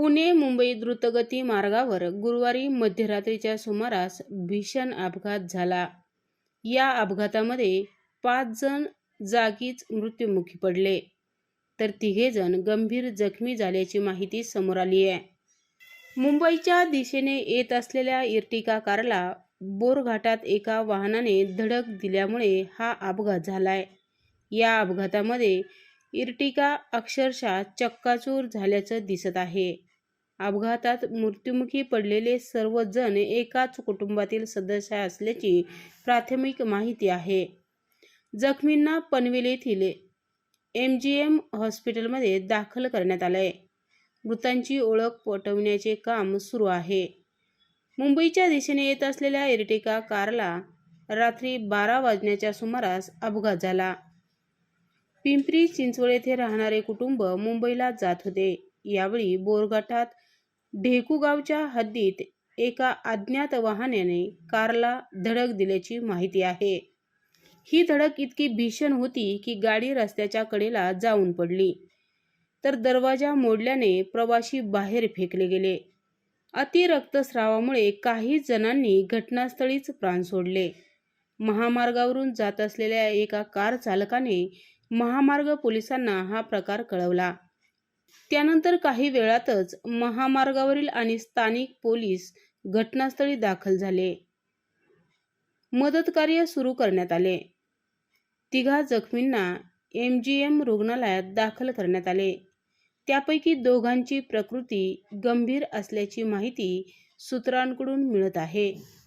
पुणे मुंबई द्रुतगती मार्गावर गुरुवारी मध्यरात्रीच्या सुमारास भीषण अपघात झाला. या अपघातामध्ये पाच जण जागीच मृत्युमुखी पडले. तर तिघे जण गंभीर जखमी झाल्याची माहिती समोर आली आहे. मुंबईच्या दिशेने येत असलेल्या इर्टिका कारला बोरघाटात एका वाहनाने धडक दिल्यामुळे हा अपघात झालाय. या अपघातामध्ये इर्टिका अक्षरशः चक्काचूर झाल्याचं दिसत आहे. अपघातात मृत्युमुखी पडलेले सर्वजण एकाच कुटुंबातील सदस्य असल्याची प्राथमिक माहिती आहे. जखमींना पनवेल येथील एम जी एम हॉस्पिटलमध्ये दाखल करण्यात आलंय. मृतांची ओळख पटवण्याचे काम सुरू आहे. मुंबईच्या दिशेने येत असलेल्या इर्टिका कारला रात्री बारा वाजण्याच्या सुमारास अपघात झाला. पिंपरी चिंचवड येथे राहणारे कुटुंब मुंबईला जात होते. यावेळी बोरघाटात ढेकुगावच्या हद्दीत एका अज्ञात वाहनाने कारला धडक दिल्याची माहिती आहे. ही धडक इतकी भीषण होती की गाडी रस्त्याच्या कडेला जाऊन पडली. तर दरवाजा मोडल्याने प्रवाशी बाहेर फेकले गेले. अतिरक्तस्रावामुळे काही जणांनी घटनास्थळीच प्राण सोडले. महामार्गावरून जात असलेल्या एका कार चालकाने महामार्ग पोलिसांना हा प्रकार कळवला. त्यानंतर काही वेळातच महामार्गावरील आणि स्थानिक पोलीस घटनास्थळी दाखल झाले. मदतकार्य सुरू करण्यात आले. तिघा जखमींना एम जी एम रुग्णालयात दाखल करण्यात आले. त्यापैकी दोघांची प्रकृती गंभीर असल्याची माहिती सूत्रांकडून मिळत आहे.